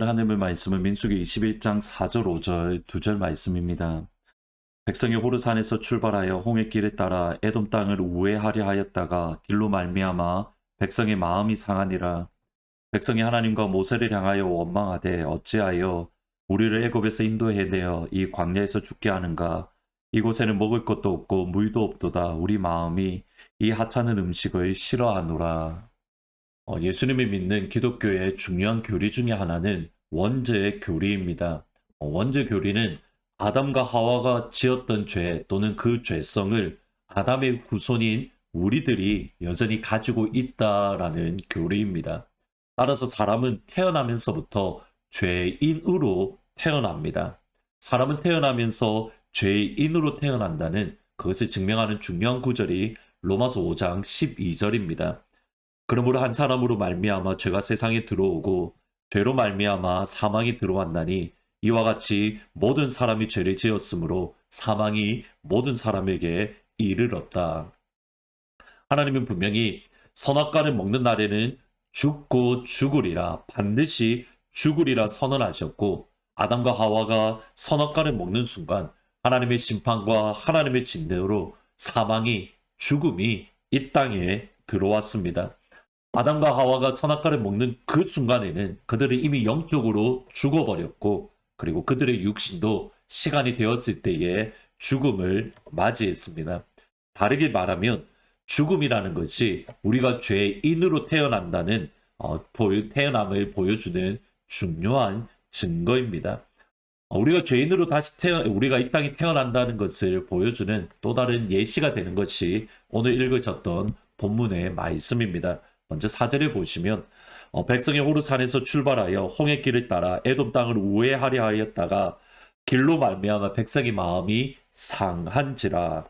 오늘 하나님의 말씀은 민수기 21장 4절 5절 두절 말씀입니다. 백성이 호르산에서 출발하여 홍해길에 따라 에돔 땅을 우회하려 하였다가 길로 말미암아 백성의 마음이 상하니라. 백성이 하나님과 모세를 향하여 원망하되 어찌하여 우리를 애굽에서 인도해내어 이 광야에서 죽게 하는가? 이곳에는 먹을 것도 없고 물도 없도다. 우리 마음이 이 하찮은 음식을 싫어하노라. 어, 예수님이 믿는 기독교의 중요한 교리 중에 하나는 원죄의 교리입니다. 어, 원죄 교리는 아담과 하와가 지었던 죄 또는 그 죄성을 아담의 후손인 우리들이 여전히 가지고 있다라는 교리입니다. 따라서 사람은 태어나면서부터 죄인으로 태어납니다. 사람은 태어나면서 죄인으로 태어난다는 그것을 증명하는 중요한 구절이 로마서 5장 12절입니다. 그러므로 한 사람으로 말미암아 죄가 세상에 들어오고 죄로 말미암아 사망이 들어왔나니 이와 같이 모든 사람이 죄를 지었으므로 사망이 모든 사람에게 이르렀다. 하나님은 분명히 선악과를 먹는 날에는 죽고 죽으리라 반드시 죽으리라 선언하셨고 아담과 하와가 선악과를 먹는 순간 하나님의 심판과 하나님의 진대로 사망이 죽음이 이 땅에 들어왔습니다. 아담과 하와가 선악과를 먹는 그 순간에는 그들이 이미 영적으로 죽어버렸고 그리고 그들의 육신도 시간이 되었을 때에 죽음을 맞이했습니다. 다르게 말하면 죽음이라는 것이 우리가 죄인으로 태어난다는 어, 태어남을 보여주는 중요한 증거입니다. 어, 우리가 죄인으로 다시 태어 우리가 이 땅에 태어난다는 것을 보여주는 또 다른 예시가 되는 것이 오늘 읽어졌던 본문의 말씀입니다. 먼저 사절에 보시면 어, 백성이 호르산에서 출발하여 홍해길을 따라 에돔 땅을 우회하려 하였다가 길로 말미암아 백성의 마음이 상한지라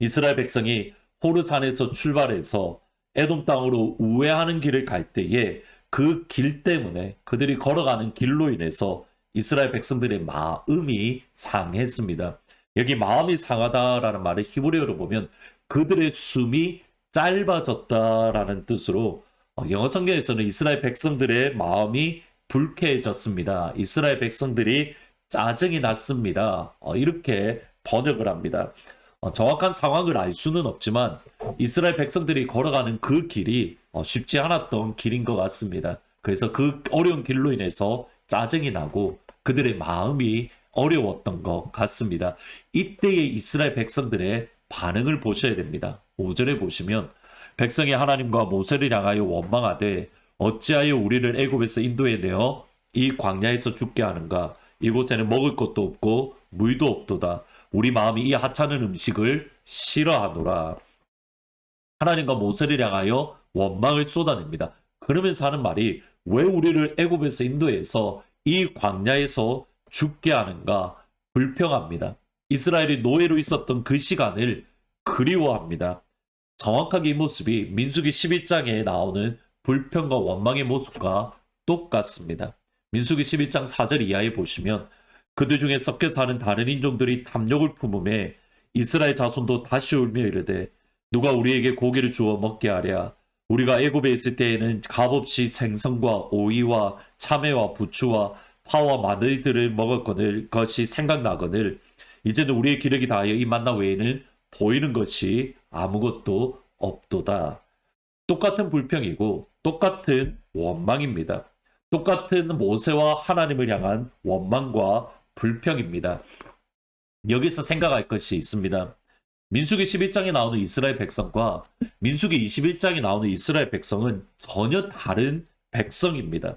이스라엘 백성이 호르산에서 출발해서 에돔 땅으로 우회하는 길을 갈 때에 그 길 때문에 그들이 걸어가는 길로 인해서 이스라엘 백성들의 마음이 상했습니다. 여기 마음이 상하다라는 말을 히브리어로 보면 그들의 숨이 짧아졌다라는 뜻으로 어, 영어 성경에서는 이스라엘 백성들의 마음이 불쾌해졌습니다. 이스라엘 백성들이 짜증이 났습니다. 어, 이렇게 번역을 합니다. 어, 정확한 상황을 알 수는 없지만 이스라엘 백성들이 걸어가는 그 길이 쉽지 않았던 길인 것 같습니다. 그래서 그 어려운 길로 인해서 짜증이 나고 그들의 마음이 어려웠던 것 같습니다. 이때의 이스라엘 백성들의 반응을 보셔야 됩니다. 5절에 보시면 백성이 하나님과 모세를 향하여 원망하되 어찌하여 우리를 애굽에서 인도해 내어 이 광야에서 죽게 하는가? 이곳에는 먹을 것도 없고 물도 없도다. 우리 마음이 이 하찮은 음식을 싫어하노라. 하나님과 모세를 향하여 원망을 쏟아냅니다. 그러면서 하는 말이 왜 우리를 애굽에서 인도해서 이 광야에서 죽게 하는가? 불평합니다. 이스라엘이 노예로 있었던 그 시간을 그리워합니다 정확하게 이 모습이 민수기 11장에 나오는 불평과 원망의 모습과 똑같습니다. 민수기 11장 4절 이하에 보시면 그들 중에 섞여 사는 다른 인종들이 탐욕을 품음에 이스라엘 자손도 다시 울며 이르되 누가 우리에게 고기를 주어 먹게 하랴 우리가 애굽에 있을 때에는 값없이 생선과 오이와 참외와 부추와 파와 마늘들을 먹었거늘 것이 생각나거늘 이제는 우리의 기력이 다하여 이 만나 외에는 보이는 것이 아무것도 없도다. 똑같은 불평이고 똑같은 원망입니다. 똑같은 모세와 하나님을 향한 원망과 불평입니다. 여기서 생각할 것이 있습니다. 민수기 11장에 나오는 이스라엘 백성과 민수기 21장에 나오는 이스라엘 백성은 전혀 다른 백성입니다.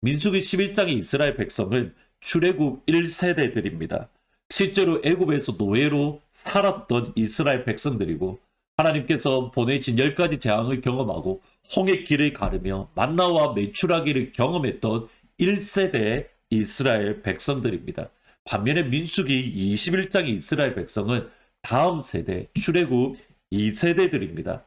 민수기 11장의 이스라엘 백성은 출애굽 1세대들입니다. 실제로 애굽에서 노예로 살았던 이스라엘 백성들이고 하나님께서 보내신 열 가지 재앙을 경험하고 홍해 길을 가르며 만나와 매출하기를 경험했던 1세대 이스라엘 백성들입니다. 반면에 민수기 21장의 이스라엘 백성은 다음 세대 출애굽 2세대들입니다.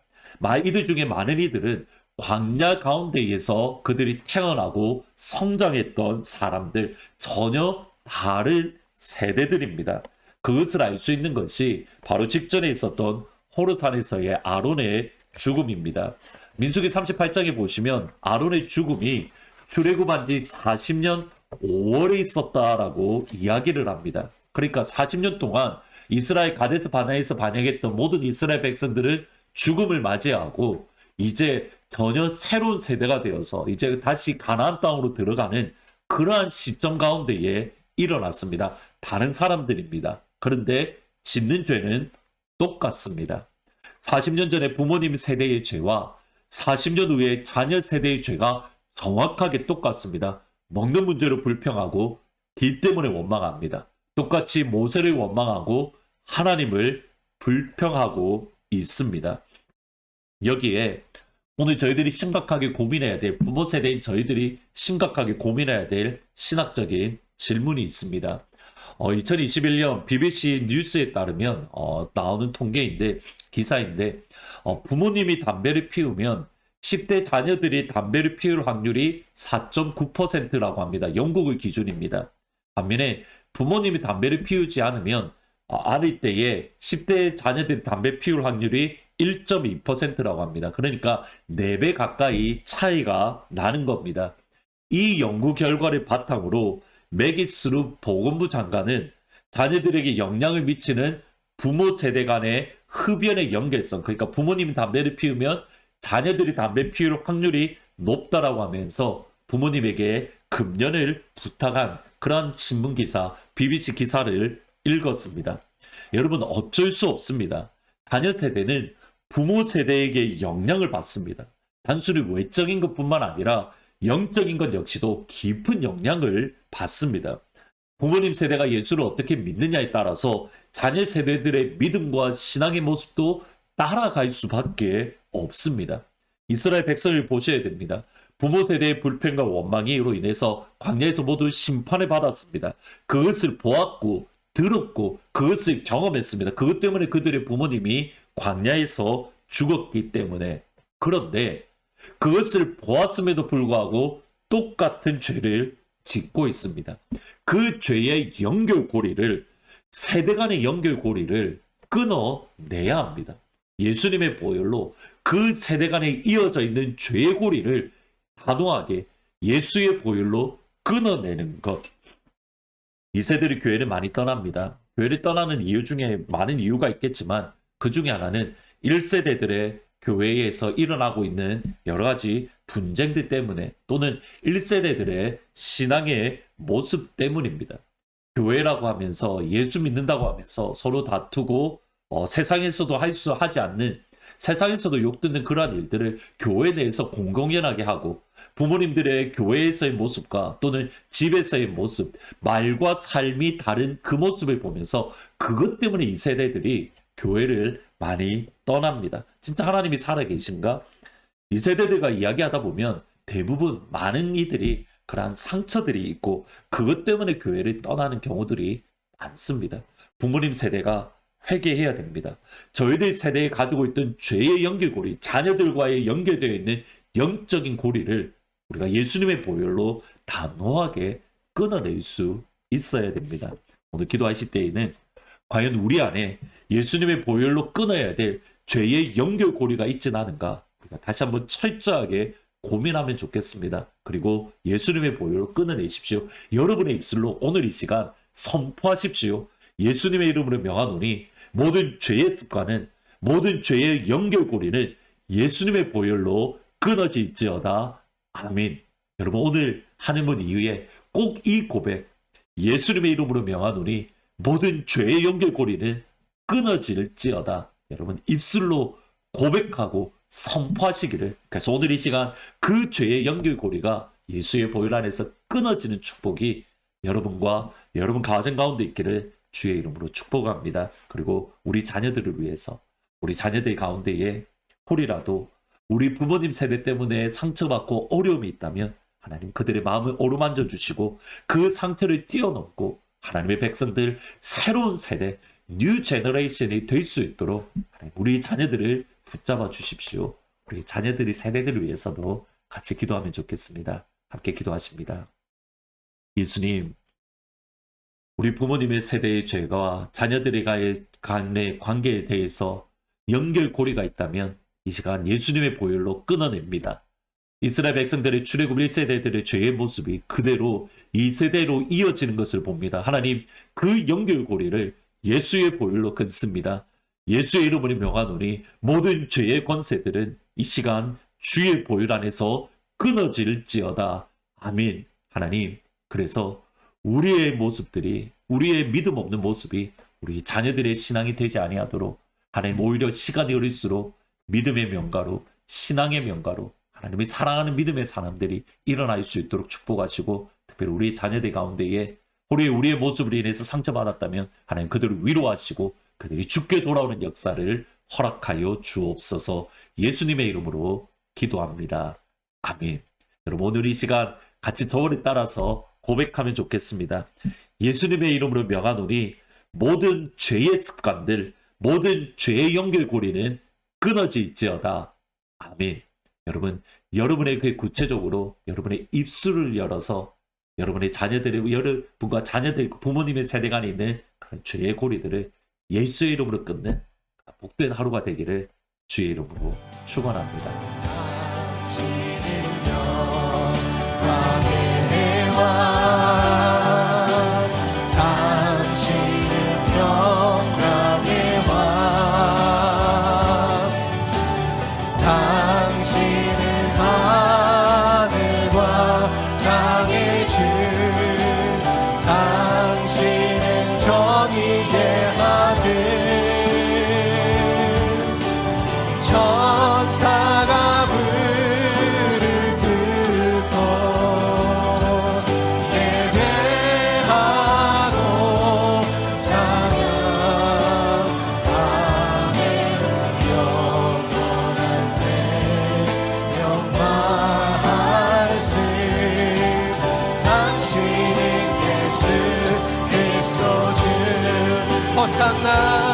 이들 중에 많은 이들은 광야 가운데에서 그들이 태어나고 성장했던 사람들 전혀 다른 세대들입니다. 그것을 알 수 있는 것이 바로 직전에 있었던 호르산에서의 아론의 죽음입니다. 민수기 38장에 보시면 아론의 죽음이 출애굽한 지 40년 5월에 있었다라고 이야기를 합니다. 그러니까 40년 동안 이스라엘 가데스 바나에서 반역했던 모든 이스라엘 백성들은 죽음을 맞이하고 이제 전혀 새로운 세대가 되어서 이제 다시 가나안 땅으로 들어가는 그러한 시점 가운데에 일어났습니다. 다른 사람들입니다. 그런데 짓는 죄는 똑같습니다. 40년 전에 부모님 세대의 죄와 40년 후에 자녀 세대의 죄가 정확하게 똑같습니다. 먹는 문제로 불평하고 길 때문에 원망합니다. 똑같이 모세를 원망하고 하나님을 불평하고 있습니다. 여기에 오늘 저희들이 심각하게 고민해야 될 부모 세대인 저희들이 심각하게 고민해야 될 신학적인 질문이 있습니다. 어, 2021년 BBC 뉴스에 따르면 어, 나오는 통계인데 기사인데 어, 부모님이 담배를 피우면 10대 자녀들이 담배를 피울 확률이 4.9%라고 합니다. 영국의 기준입니다. 반면에 부모님이 담배를 피우지 않으면 어, 아닐 때에 10대 자녀들이 담배 피울 확률이 1.2%라고 합니다. 그러니까 4배 가까이 차이가 나는 겁니다. 이 연구 결과를 바탕으로 메기스루 보건부 장관은 자녀들에게 영향을 미치는 부모 세대 간의 흡연의 연결성, 그러니까 부모님이 담배를 피우면 자녀들이 담배 피울 확률이 높다라고 하면서 부모님에게 금연을 부탁한 그런 신문 기사, BBC 기사를 읽었습니다. 여러분 어쩔 수 없습니다. 자녀 세대는 부모 세대에게 영향을 받습니다. 단순히 외적인 것뿐만 아니라 영적인 것 역시도 깊은 영향을 받습니다. 부모님 세대가 예수를 어떻게 믿느냐에 따라서 자녀 세대들의 믿음과 신앙의 모습도 따라갈 수밖에 없습니다. 이스라엘 백성을 보셔야 됩니다. 부모 세대의 불평과 원망으로 인해서 광야에서 모두 심판을 받았습니다. 그것을 보았고 들었고 그것을 경험했습니다. 그것 때문에 그들의 부모님이 광야에서 죽었기 때문에 그런데 그것을 보았음에도 불구하고 똑같은 죄를 짓고 있습니다. 그 죄의 연결고리를 세대 간의 연결고리를 끊어내야 합니다. 예수님의 보혈로 그 세대 간에 이어져 있는 죄의 고리를 단호하게 예수의 보혈로 끊어내는 것. 이 세대들이 교회를 많이 떠납니다. 교회를 떠나는 이유 중에 많은 이유가 있겠지만 그 중에 하나는 1세대들의 교회에서 일어나고 있는 여러 가지 분쟁들 때문에 또는 1세대들의 신앙의 모습 때문입니다. 교회라고 하면서 예수 믿는다고 하면서 서로 다투고 어, 세상에서도 할 수 하지 않는 세상에서도 욕듣는 그러한 일들을 교회 내에서 공공연하게 하고 부모님들의 교회에서의 모습과 또는 집에서의 모습, 말과 삶이 다른 그 모습을 보면서 그것 때문에 이 세대들이 교회를 많이 떠납니다. 진짜 하나님이 살아계신가? 이 세대들과 이야기하다 보면 대부분 많은 이들이 그러한 상처들이 있고 그것 때문에 교회를 떠나는 경우들이 많습니다. 부모님 세대가 회개해야 됩니다. 저희들 세대에 가지고 있던 죄의 연결고리, 자녀들과의 연결되어 있는 영적인 고리를 우리가 예수님의 보혈로 단호하게 끊어낼 수 있어야 됩니다. 오늘 기도하실 때에는 과연 우리 안에 예수님의 보혈로 끊어야 될 죄의 연결고리가 있지는 않은가 우리가 다시 한번 철저하게 고민하면 좋겠습니다. 그리고 예수님의 보혈로 끊어내십시오. 여러분의 입술로 오늘 이 시간 선포하십시오. 예수님의 이름으로 명하노니 모든 죄의 습관은 모든 죄의 연결고리는 예수님의 보혈로 끊어질지어다. 아멘. 여러분 오늘 하늘문 이후에 꼭 이 고백 예수님의 이름으로 명하노니 모든 죄의 연결고리는 끊어질지어다. 여러분 입술로 고백하고 선포하시기를 그래서 오늘 이 시간 그 죄의 연결고리가 예수의 보혈 안에서 끊어지는 축복이 여러분과 여러분 가정 가운데 있기를 주의 이름으로 축복합니다. 그리고 우리 자녀들을 위해서 우리 자녀들 가운데에 홀이라도 우리 부모님 세대 때문에 상처받고 어려움이 있다면 하나님 그들의 마음을 오르만져 주시고 그 상처를 뛰어넘고 하나님의 백성들 새로운 세대 뉴 제너레이션이 될 수 있도록 우리 자녀들을 붙잡아 주십시오. 우리 자녀들이 세대들을 위해서도 같이 기도하면 좋겠습니다. 함께 기도하십니다. 예수님, 우리 부모님의 세대의 죄가 자녀들과의 간의 관계에 대해서 연결고리가 있다면 이 시간 예수님의 보혈로 끊어냅니다. 이스라엘 백성들의 출애굽 1세대들의 죄의 모습이 그대로 이 세대로 이어지는 것을 봅니다. 하나님 그 연결고리를 예수의 보혈로 끊습니다. 예수의 이름으로 명하노니 모든 죄의 권세들은 이 시간 주의 보혈 안에서 끊어질지어다. 아멘. 하나님, 그래서 우리의 모습들이 우리의 믿음 없는 모습이 우리 자녀들의 신앙이 되지 아니하도록 하나님 오히려 시간이 흐를수록 믿음의 명가로 신앙의 명가로 하나님이 사랑하는 믿음의 사람들이 일어날 수 있도록 축복하시고 특별히 우리 자녀들 가운데에 우리 우리의 모습으로 인해서 상처받았다면 하나님 그들을 위로하시고 그들이 죽게 돌아오는 역사를 허락하여 주옵소서 예수님의 이름으로 기도합니다. 아멘. 여러분 오늘 이 시간 같이 저울에 따라서 고백하면 좋겠습니다. 예수님의 이름으로 명하노니 모든 죄의 습관들, 모든 죄의 연결고리는 끊어질지어다. 아멘. 여러분, 여러분의 그 구체적으로 여러분의 입술을 열어서 여러분의 자녀들의 여러분과 자녀들 부모님의 세대 간에 있는 그런 죄의 고리들을 예수의 이름으로 끊는 복된 하루가 되기를 주의 이름으로 축원합니다. 호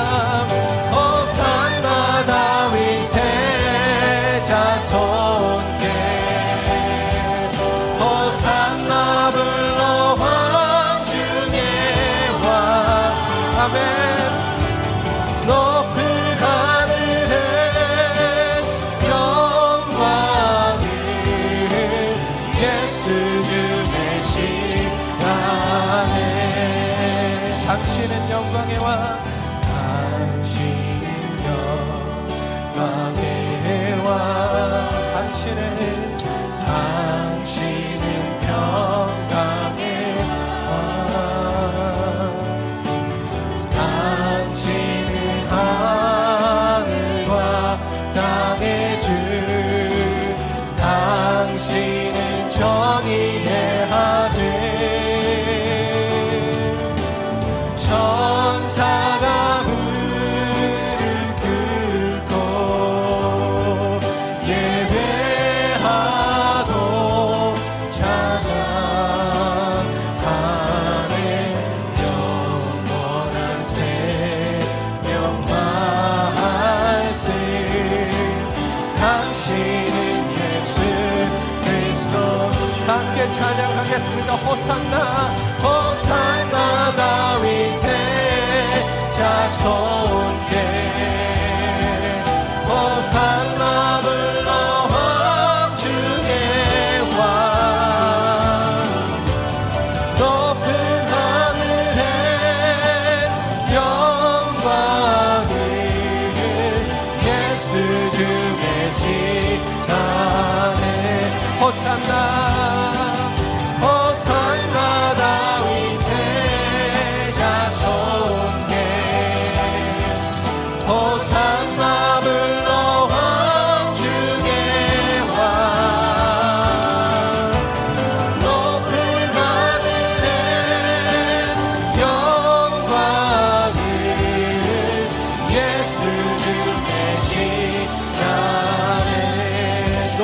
땅의 호산나 호산나 다윗의 자손께. 호산나 불러 왕중의 왕 높은 하늘에 영광을 예수 주의 시간에 호산나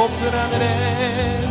높은 하늘에